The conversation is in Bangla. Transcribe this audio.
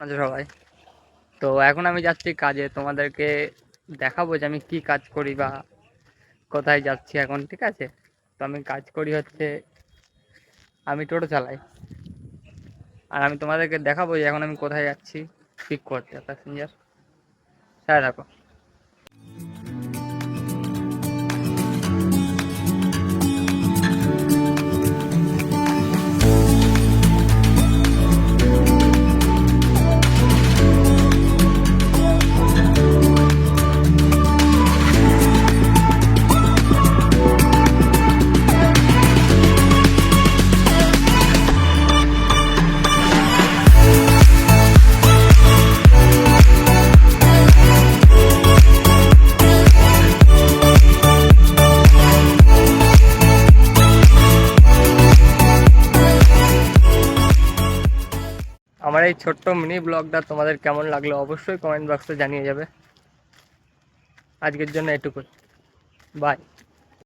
আচ্ছা সবাই। তো এখন আমি যাচ্ছি কাজে। তোমাদেরকে দেখাবো যে আমি কি কাজ করি বা কোথায় যাচ্ছি এখন, ঠিক আছে? তো আমি কাজ করি হচ্ছে, আমি টোটো চালাই। আর আমি তোমাদেরকে দেখাবো যে এখন আমি কোথায় যাচ্ছি, পিক করতে প্যাসেঞ্জার হ্যাঁ দেখো আমার এই ছোট্ট মিনি ব্লগটা তোমাদের কেমন লাগল অবশ্যই কমেন্ট বক্সে জানিয়ে যাবে। আজকের জন্য এটুকুই। বাই